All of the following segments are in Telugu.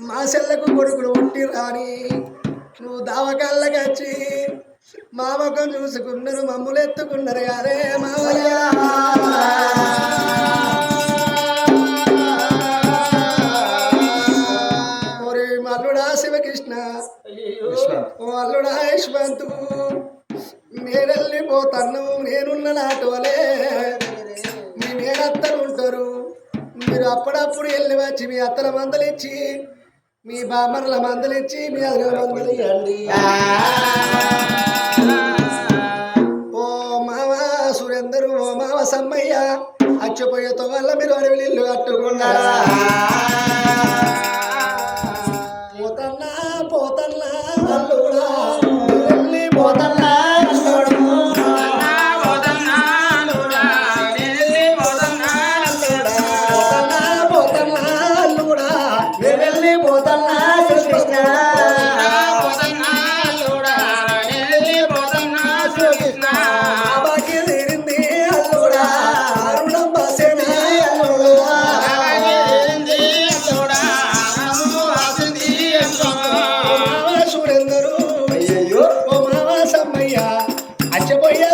మా చెల్లకు కొడుకులు ఉంటి రాని. నువ్వు దావకాళ్ళకి వచ్చి మా ముఖం చూసుకున్నారు మమ్ములు ఎత్తుకున్నారు అరే మావయ్యా. ఓరే మల్లుడా శివకృష్ణ. ఓ అల్లుడా యశ్వంతు. నేనెళ్ళిపోతాను నేనున్న నాటోలే మీ మేనత్తలు ఉంటారు. మీరు అప్పుడప్పుడు వెళ్ళి వచ్చి మీ అత్తల మందలు ఇచ్చి మీ బామ్మర్ల మందలు ఇచ్చి మీ అదన మందలు ఇవ్వండి ఓ మామ సురేందరు ఓ మామ సమ్మయ్య అచ్చిపోయేతో వల్ల మీరు అడవిలు ఇల్లు కట్టుకున్నారా? అచ్చబోయే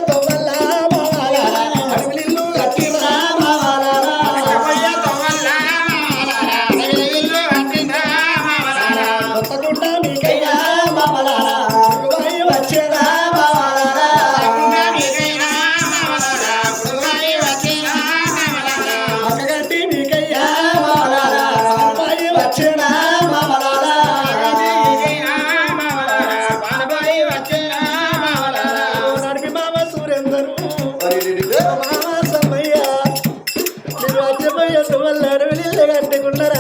వాళ్ళు అడవిలు కట్టుకున్నారా